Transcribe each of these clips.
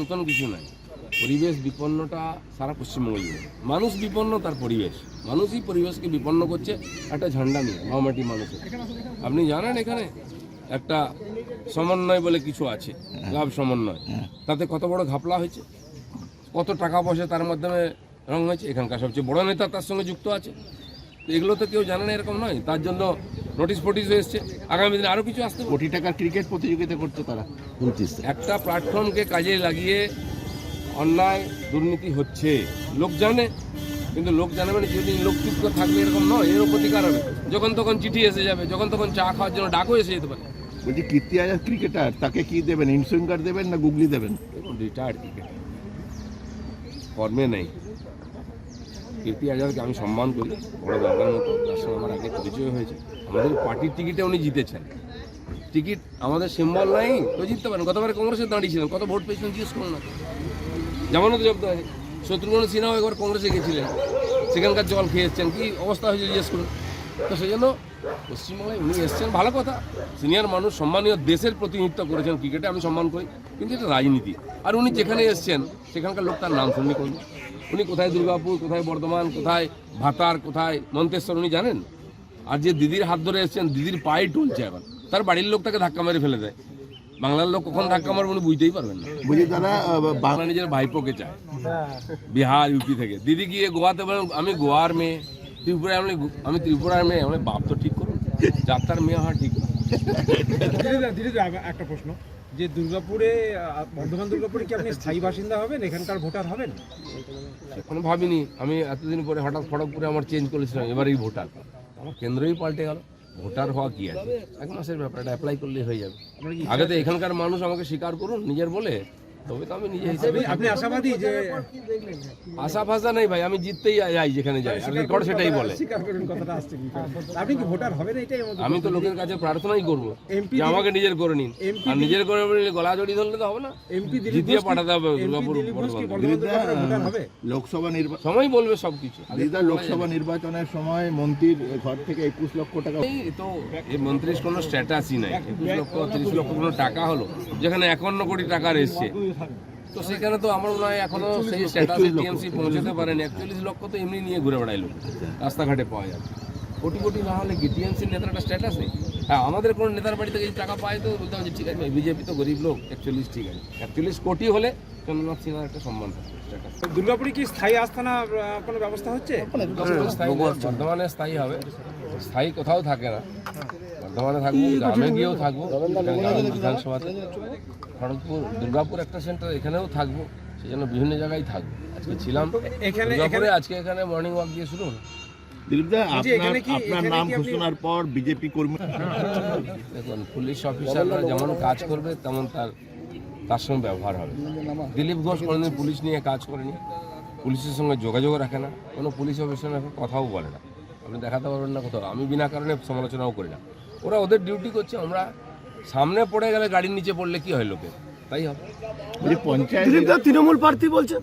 নতুন কিছু নাই। পরিবেশ বিপন্নটা সারা পশ্চিমবঙ্গ জুড়ে মানুষ বিপন্ন তার পরিবেশ। মানুষই পরিবেশকে বিপন্ন করছে একটা ঝান্ডা নিয়ে মামাটি মানুষের। আপনি জানেন এখানে একটা সমন্বয় বলে কিছু আছে লাভ সমন্বয়। তাতে কত বড় ঘাপলা হয়েছে কত টাকা পয়সা তার মাধ্যমে রং হয়েছে এখানকার সবচেয়ে বড় নেতা তার সঙ্গে যুক্ত আছে। তো এগুলো তো কেউ জানে না এরকম নয়। তার জন্য নোটিশ ফোটিশ এসছে। আগামী দিনে আরও কিছু আসতে কোটি টাকার ক্রিকেট প্রতিযোগিতা করছে তারা উনত্রিশ একটা প্ল্যাটফর্মকে কাজে লাগিয়ে অন্যায় দুর্নীতি হচ্ছে। লোক জানে কিন্তু লোক জানে মানে যদি লোক চুপ করে থাকবে এরকম নয় এরও প্রতিকার হবে। যখন তখন চিঠি এসে যাবে যখন তখন চা খাওয়ার জন্য ডাকও এসে যেতে পারে। বলছি কীর্তি আজাদ ক্রিকেটার তাকে কি দেবেন ইনসুইঙ্গার দেবেন না গুগলি দেবেন? রিটায়ার্ড ক্রিকেট কর্মে নেই। কীর্তি আজাদকে আমি সম্মান করি বড় বাবার মতো তার সঙ্গে আমার আগে পরিচয় হয়েছে। আমাদের পার্টির টিকিটে উনি জিতেছেন। টিকিট আমাদের সিম্বল নাই তো জিততে পারেন। গতবারে কংগ্রেসে দাঁড়িয়েছিলেন কত ভোট পেয়েছিলেন জিজ্ঞেস করুন না। জামানত জব্দ আছে শত্রুঘ্ন সিনহাও একবার কংগ্রেসে গেছিলেন, সেখানকার জল খেয়ে এসছেন, কি অবস্থা হয়েছে জিজ্ঞেস করুন। তো সেই জন্য পশ্চিমবাংলায় উনি এসছেন, ভালো কথা। সিনিয়র মানুষ, সম্মানীয় দেশের প্রতিনিধিত্ব করেছেন ক্রিকেটে, আমি সম্মান করি, কিন্তু এটা রাজনীতি। আর উনি যেখানে এসছেন, সেখানকার লোক তার নাম শুননি করুন উনি কোথায় দুর্গাপুর, কোথায় বর্ধমান, কোথায় ভাতার, কোথায় মন্তেশ্বর, উনি জানেন? আর যে দিদির হাত ধরে এসছেন দিদির পায়ে টুলছে এখন। তার বাড়ির লোক তাকে ধাক্কা মেরে ফেলে দেয়। বাংলার লোক কখন ধাক্কা মারবে উনি বুঝতেই পারবেন না। বুঝি দাদা আহ, বাংলা নিজের ভাইপোকে চায়। বিহার ইউপি থেকে। দিদি গিয়ে গোয়াতে বলেন আমি গোয়ার মেয়ে। ত্রিপুরায় আমি আমি ত্রিপুরার মেয়ে। আমি বাপ তো ঠিক করুন। যাত্রার মেয়ে হওয়া ঠিক না। ধীরে ধীরে ধীরে ধীরে একটা প্রশ্ন। যে দুর্গাপুরে বর্ধমান দুর্গাপুরে কি আপনি স্থায়ী বাসিন্দা হবেন? এখানকার ভোটার হবেন? এখনও ভাবিনি। আমি এতদিন পরে হঠাৎ খড়গপুরে আমার চেঞ্জ করেছিলাম। এবারেই ভোটার। আমার কেন্দ্রই পাল্টে গেল। ভোটার হওয়া কি আছে? এক মাসের ব্যাপারটা অ্যাপ্লাই করলে হয়ে যাবে। আগে তো এখানকার মানুষ আমাকে স্বীকার করুন নিজের বলে। তবে তো আমি নিজে হিসেবে আপনি- আশাবাদী যে আশা ফাশা নেই ভাই আমি জিততেই যাই যেখানে যাই। রেকর্ড সেটাই বলে। কথাটা আসছে আপনি কি ভোটার হবেন? এটাই আমি তো লোকের কাছে প্রার্থনাই করব। যে আমাকে নিজের করে নিন। আর নিজের করে নিলে গলা জড়ি ধরলে তো হবে না। এমপি জিতিয়ে পাঠাতে হবে দুর্গাপুর লোকসভা নির্বাচন সময় বলবে সবকিছু। দিদিদা লোকসভা নির্বাচনের সময় মন্ত্রীর ঘর থেকে একুশ লক্ষ টাকা এই তো এই মন্ত্রীর কোনো স্ট্যাটাসই নাই। একুশ লক্ষ তিরিশ লক্ষ কোনো টাকা হলো যেখানে একান্ন কোটি টাকা এসছে। তো সেখানে তো আমার মনে হয় এখনও সেই স্ট্যাটাসে টিএমসি পৌঁছাতে পারেনি। একচল্লিশ লক্ষ তো এমনি নিয়ে ঘুরে বেড়াইলো রাস্তাঘাটে পাওয়া যাবে। কোটি কোটি না হলে কি টিএমসির নেতার একটা স্ট্যাটাস নেই? হ্যাঁ আমাদের কোনো নেতার বাড়ি থেকে যদি টাকা পায় তো বলতে হবে যে ঠিক আছে বিজেপি তো গরিব লোক একচল্লিশ ঠিক আছে। একচল্লিশ কোটি হলে চন্দ্রনাথ সিনহার একটা সম্মান দুর্গাপুরে কি স্থায়ী আস্থানা কোনো ব্যবস্থা হচ্ছে? স্থায়ী বর্ধমানে স্থায়ী হবে। স্থায়ী কোথাও থাকে না। বর্ধমানে থাকব গ্রামে গিয়েও থাকব বিধানসভাতে। খড়গপুর দুর্গাপুর একটা সেন্টার এখানেও থাকব সেই জন্য বিভিন্ন জায়গায় থাকব। আজকে ছিলাম এখানে দুর্গাপুরে আজকে এখানে মর্নিং ওয়াক দিয়ে শুরু হলো। আপনার নাম ঘোষণার পর বিজেপি কর্মী দেখুন পুলিশ অফিসাররা যেমন কাজ করবে তেমন তার তার সঙ্গে ব্যবহার হবে। দিলীপ ঘোষ কোনোদিন পুলিশ নিয়ে কাজ করেনি। পুলিশের সঙ্গে যোগাযোগ রাখে না। কোনো পুলিশ অফিসার এখন কথাও বলে না। আপনি দেখাতে পারবেন না কোথাও। আমি বিনা কারণে সমালোচনাও করি না। ওরা ওদের ডিউটি করছে আমরা সামনে পড়ে গেলে গাড়ির নিচে পড়লে কি হয় লোকে তাই হবে। পঞ্চায়েত তৃণমূল প্রার্থী বলছে।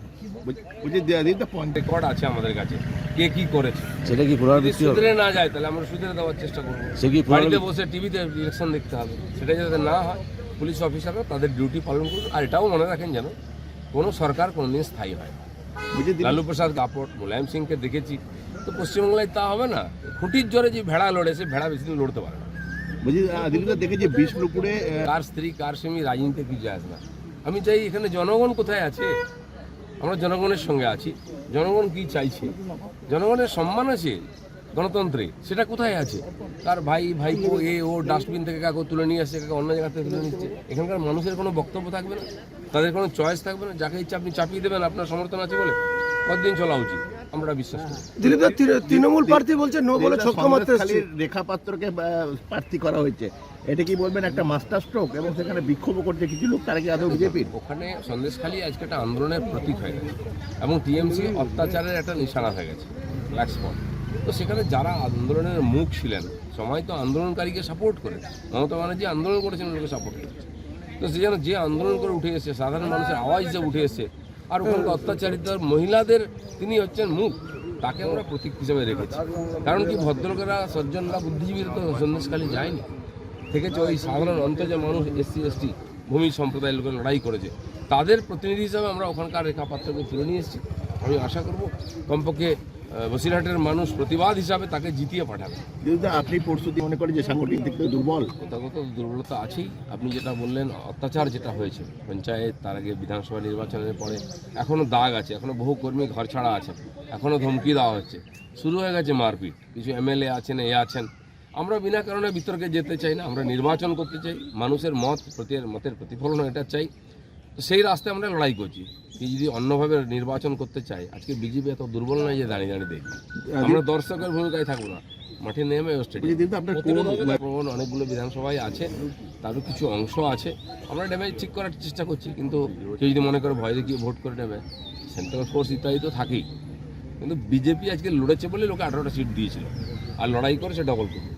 রেকর্ড আছে আমাদের কাছে কে কি করেছে। সেটা কি পুনরাবৃত্তি না যায় তাহলে আমরা সুধরে দেওয়ার চেষ্টা করব। সে কি বাড়িতে বসে টিভিতে ইলেকশন দেখতে হবে। সেটা যাতে না হয় পুলিশ অফিসাররা তাদের ডিউটি পালন করুন আর এটাও মনে রাখেন যেন কোনো সরকার কোনোদিন স্থায়ী হয় না। লালু প্রসাদ কাপড় মুলায়ম সিংকে দেখেছি। তো পশ্চিমবাংলায় তা হবে না। খুঁটির জোরে যে ভেড়া লড়ে সে ভেড়া বেশি দিন লড়তে পারে না। দেখেছি বিষ্ণুপুরে কার স্ত্রী, কার স্বামী রাজনীতিতে কি যায় না আমি চাই এখানে জনগণ কোথায় আছে? আমরা জনগণের সঙ্গে আছি। জনগণ কি চাইছে? জনগণের সম্মান আছে গণতন্ত্রে, সেটা কোথায় আছে? তার ভাই, ভাইপো, এ, ও, ডাস্টবিন থেকে কাকে তুলে নিয়ে আসছে, কাকে অন্য জায়গা থেকে তুলে নিচ্ছে এখানকার মানুষের কোনো বক্তব্য থাকবে না? তাদের কোনো চয়েস থাকবে না? যাকে ইচ্ছা আপনি চাপিয়ে দেবেন, আপনার সমর্থন আছে বলে? কতদিন চলা উচিত? আমরা বিশ্বাস করি। দিলীপদা তৃণমূল প্রার্থী বলছে নো বলে ছক্কা মারতে রেখা পাত্রকে প্রার্থী করা হয়েছে। এটা কি বলবেন একটা মাস্টার স্ট্রোক এবং সেখানে বিক্ষোভ করছে কিছু লোক তারা কি আদৌ বিজেপির? ওখানে সন্দেশখালী আজকে একটা আন্দোলনের প্রতীক হয়ে গেছে এবং টিএমসি অত্যাচারের একটা নিশানা হয়ে গেছে ব্ল্যাক স্পট তো সেখানে যারা আন্দোলনের মুখ ছিলেন সময় তো আন্দোলনকারীকে সাপোর্ট করে মমতা ব্যানার্জি আন্দোলন করেছেন ওদেরকে সাপোর্ট করেছে। তো সে যেন যে আন্দোলন করে উঠে এসেছে সাধারণ মানুষের আওয়াজ যে উঠে এসেছে আর ওখানকার অত্যাচারিত মহিলাদের তিনি হচ্ছেন মুখ। তাকে আমরা প্রতীক হিসেবে রেখেছি কারণ কি ভদ্রলোকেরা সজ্জনরা বুদ্ধিজীবীরা তো সন্দেশখালী যায়নি। থেকেছে ওই সাধারণ অন্তর্জ মানুষ এসসি এসটি ভূমি সম্প্রদায়ের লোকের লড়াই করেছে। তাদের প্রতিনিধি হিসাবে আমরা ওখানকার রেখা পাত্রকে তুলে নিয়ে এসেছি। আমি আশা করব কমপক্ষে বসিরহাটের মানুষ প্রতিবাদ হিসাবে তাকে জিতিয়ে পাঠাবে। আপনি পরশু মনে করেন যে সাংগঠনিক দিক থেকে দুর্বল। কোথাও দুর্বলতা আছেই। আপনি যেটা বললেন অত্যাচার যেটা হয়েছে পঞ্চায়েত তার আগে বিধানসভা নির্বাচনের পরে এখনও দাগ আছে এখনও বহু কর্মী ঘর ছাড়া আছে এখনও ধমকি দেওয়া হচ্ছে। শুরু হয়ে গেছে মারপিট। কিছু এমএলএ আছেন এ আছেন। আমরা বিনা কারণে বিতর্কে যেতে চাই না আমরা নির্বাচন করতে চাই। মানুষের মত প্রতি মতের প্রতিফলন এটা চাই। সেই রাস্তায় আমরা লড়াই করছি। কি যদি অন্যভাবে নির্বাচন করতে চাই আজকে বিজেপি এত দুর্বল নয় যে দাঁড়িয়ে দাঁড়িয়ে দেখবে। আমরা দর্শকের ভূমিকায় থাকব না। মাঠে নেমে প্রবণ অনেকগুলো বিধানসভায় আছে তারও কিছু অংশ আছে। আমরা ড্যামেজ ঠিক করার চেষ্টা করছি কিন্তু কেউ যদি মনে করে ভয় দেখিয়ে ভোট করে নেবে সেন্ট্রাল ফোর্স ইত্যাদি তো থাকেই। কিন্তু বিজেপি আজকে লড়েছে বলে লোকে আঠারোটা সিট দিয়েছিল। আর লড়াই করে সে ডবল করবে